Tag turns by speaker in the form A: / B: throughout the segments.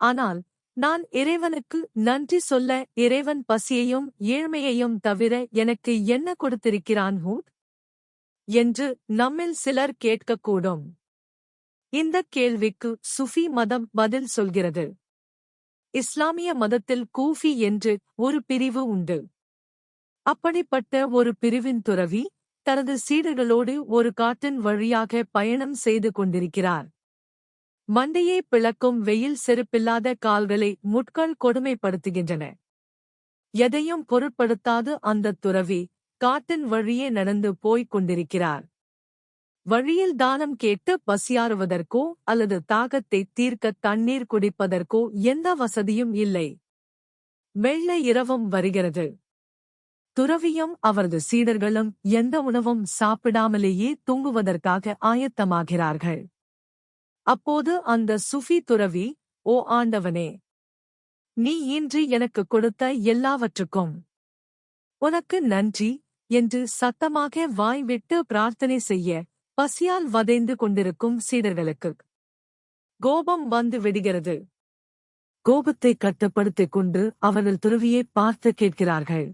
A: ஆனால் நான் இறைவனுக்கு நன்றி சொல்ல இறைவன் பசியையும் ஏழ்மையையும் தவிர எனக்கு என்ன கொடுத்திருக்கிறான் ஹூத்? என்று நம்மில் சிலர் கேட்கக்கூடும். இந்த கேள்விக்கு சுஃபி மதம் பதில் சொல்கிறது. இஸ்லாமிய மதத்தில் கூஃபி என்று ஒரு பிரிவு உண்டு. அப்படிப்பட்ட ஒரு பிரிவின் துறவி தனது சீடர்களோடு ஒரு காட்டின் வழியாக பயணம் செய்து கொண்டிருக்கிறார். மண்டையை பிளக்கும் வெயில் செருப்பில்லாத கால்களை முட்கள் கொடுமைப்படுத்துகின்றன. எதையும் பொருட்படுத்தாது அந்தத் துறவி காட்டின் வழியே நடந்து போய்க் கொண்டிருக்கிறார். வழியில் தானம் கேட்டு பசியாறுவதற்கோ அல்லது தாகத்தை தீர்க்க தண்ணீர் குடிப்பதற்கோ எந்த வசதியும் இல்லை. மெல்ல இரவும் வருகிறது. துறவியும் அவரது சீடர்களும் எந்த உணவும் சாப்பிடாமலேயே தூங்குவதற்காக ஆயத்தமாகிறார்கள். அப்போது அந்த சுஃபி துறவி ஓ ஆண்டவனே நீ இன்று எனக்கு கொடுத்த எல்லாவற்றுக்கும் உனக்கு நன்றி என்று சத்தமாக வாய்விட்டு பிரார்த்தனை செய்ய பசியால் வதைந்து கொண்டிருக்கும் சீடர்களுக்கு கோபம் வந்து விடுகிறது. கோபத்தை கட்டுப்படுத்திக் கொண்டு அவர்கள் துறவியை பார்த்து கேட்கிறார்கள்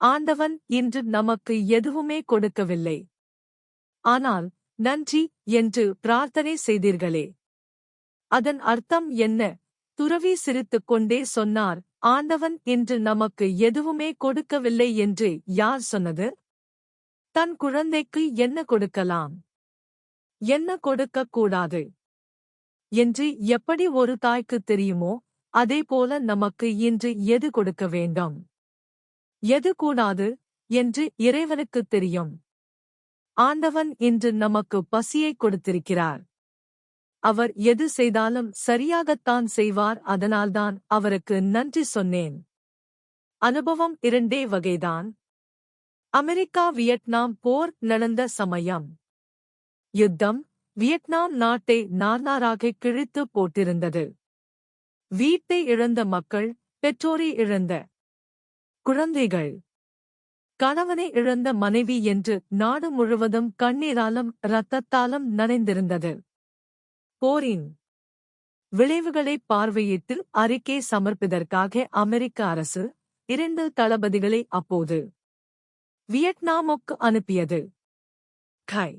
A: ஆண்டவன் இன்று நமக்கு எதுவுமே கொடுக்கவில்லை. ஆனால் நன்றி என்று பிரார்த்தனை செய்தீர்களே. அதன் அர்த்தம் என்ன? துறவி சிரித்துக் கொண்டே சொன்னார் ஆண்டவன் இன்று நமக்கு எதுவுமே கொடுக்கவில்லை என்று யார் சொன்னது? தன் குழந்தைக்கு என்ன கொடுக்கலாம்? என்ன கொடுக்கக் கூடாது? என்று எப்படி ஒரு தாய்க்கு தெரியுமோ அதேபோல நமக்கு இன்று எது கொடுக்க வேண்டும்? எது கூடாது? என்று இறைவனுக்கு தெரியும். ஆண்டவன் இன்று நமக்கு பசியை கொடுத்திருக்கிறார். அவர் எது செய்தாலும் சரியாகத்தான் செய்வார் அதனால்தான் அவருக்கு நன்றி சொன்னேன். அனுபவம் இரண்டே வகைதான். அமெரிக்கா வியட்நாம் போர் நடந்த சமயம். யுத்தம் வியட்நாம் நாட்டை நார்நாராக கிழித்து போட்டிருந்தது. வீட்டை இழந்த மக்கள் பெற்றோரை இழந்த குழந்தைகள். கணவனை இழந்த மனைவி என்று நாடு முழுவதும் கண்ணீராலும் இரத்தத்தாலும் நனைந்திருந்தது. போரின் விளைவுகளை பார்வையிட்டு அறிக்கை சமர்ப்பதற்காக அமெரிக்க அரசு இரண்டு தளபதிகளை அப்போது வியட்நாமுக்கு அனுப்பியது. கை.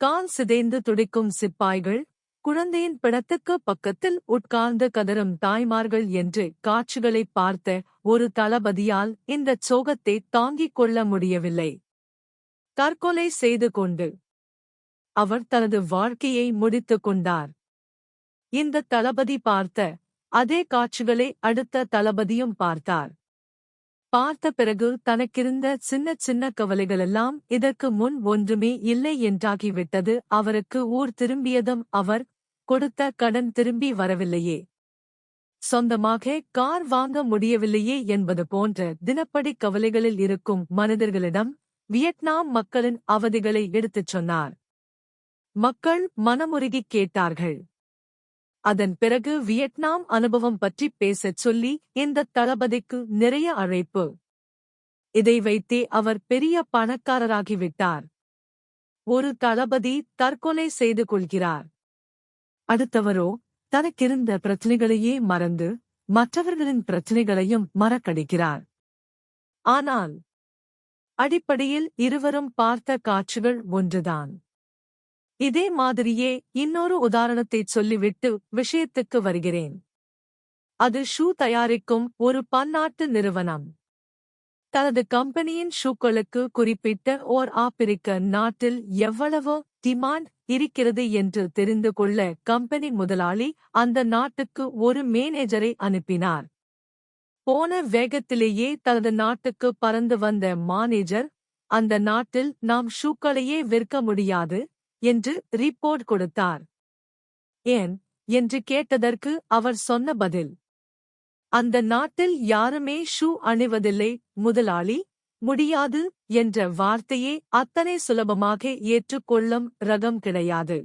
A: கால் சிதைந்து துடிக்கும் சிப்பாய்கள் குழந்தையின் பிணத்துக்கு பக்கத்தில் உட்கார்ந்து கதரும் தாய்மார்கள் என்று காட்சிகளை பார்த்த ஒரு தளபதியால் இந்த சோகத்தை தாங்கிக் கொள்ள முடியவில்லை. தற்கொலை செய்து கொண்டு அவர் தனது வாழ்க்கையை முடித்துக் கொண்டார். இந்த தளபதி பார்த்த அதே காட்சிகளை அடுத்த தளபதியும் பார்த்தார். பார்த்த பிறகு தனக்கிருந்த சின்ன சின்ன கவலைகளெல்லாம் இதற்கு முன் ஒன்றுமே இல்லை என்றாகிவிட்டது. அவருக்கு ஊர் திரும்பியதும் அவர் கொடுத்த கடன் திரும்பி வரவில்லையே. சொந்தமாக கார் வாங்க முடியவில்லையே என்பது போன்ற தினப்படி கவலைகளில் இருக்கும் மனிதர்களிடம் வியட்நாம் மக்களின் அவதிகளை எடுத்துச் சொன்னார். மக்கள் மனமுருகிக் கேட்டார்கள். அதன் பிறகு வியட்நாம் அனுபவம் பற்றி பேசச் சொல்லி இந்த தளபதிக்கு நிறைய அழைப்பு. இதை வைத்தே அவர் பெரிய பணக்காரராகிவிட்டார். ஒரு தளபதி தற்கொலை செய்து கொள்கிறார். அடுத்தவரோ தனக்கிருந்த பிரச்சனைகளையே மறந்து மற்றவர்களின் பிரச்சனைகளையும் மறக்கடிக்கிறார். ஆனால் அடிப்படையில் இருவரும் பார்த்த காட்சிகள் ஒன்றுதான். இதே மாதிரியே இன்னொரு உதாரணத்தைச் சொல்லிவிட்டு விஷயத்துக்கு வருகிறேன். அது ஷூ தயாரிக்கும் ஒரு பன்னாட்டு நிறுவனம். தனது கம்பெனியின் ஷூக்களுக்கு குறிப்பிட்ட ஓர் ஆப்பிரிக்க நாட்டில் எவ்வளவு டிமாண்ட் இருக்கிறது என்று தெரிந்து கொள்ள கம்பெனி முதலாளி அந்த நாட்டுக்கு ஒரு மேனேஜரை அனுப்பினார். போன வேகத்திலேயே தனது நாட்டுக்கு பறந்து வந்த மானேஜர் அந்த நாட்டில் நாம் ஷூக்களையே விற்க முடியாது என்று ரிப்போர்ட் கொடுத்தார். ஏன்? என்று கேட்டதற்கு அவர் சொன்ன பதில் அந்த நாட்டில் யாருமே ஷூ அணிவதில்லை முதலாளி. முடியாது என்ற வார்த்தையே அத்தனை சுலபமாக ஏற்றுக்கொள்ளும் ரகம் கிடையாது.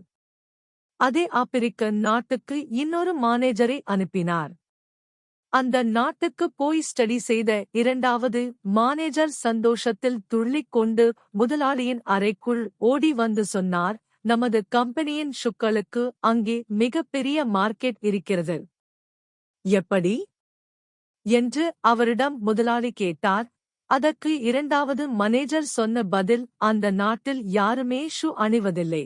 A: அதே ஆப்பிரிக்க நாட்டுக்கு இன்னொரு மானேஜரை அனுப்பினார். அந்த நாட்டுக்கு போய் ஸ்டடி செய்த இரண்டாவது மானேஜர் சந்தோஷத்தில் துள்ளிக் கொண்டு முதலாளியின் அறைக்குள் ஓடி வந்து சொன்னார் நமது கம்பெனியின் ஷுக்களுக்கு அங்கே மிகப்பெரிய மார்க்கெட் இருக்கிறது. எப்படி? என்று அவரிடம் முதலாளி கேட்டார் அதற்கு இரண்டாவது மனேஜர் சொன்ன பதில் அந்த நாட்டில் யாருமே ஷூ அணிவதில்லை.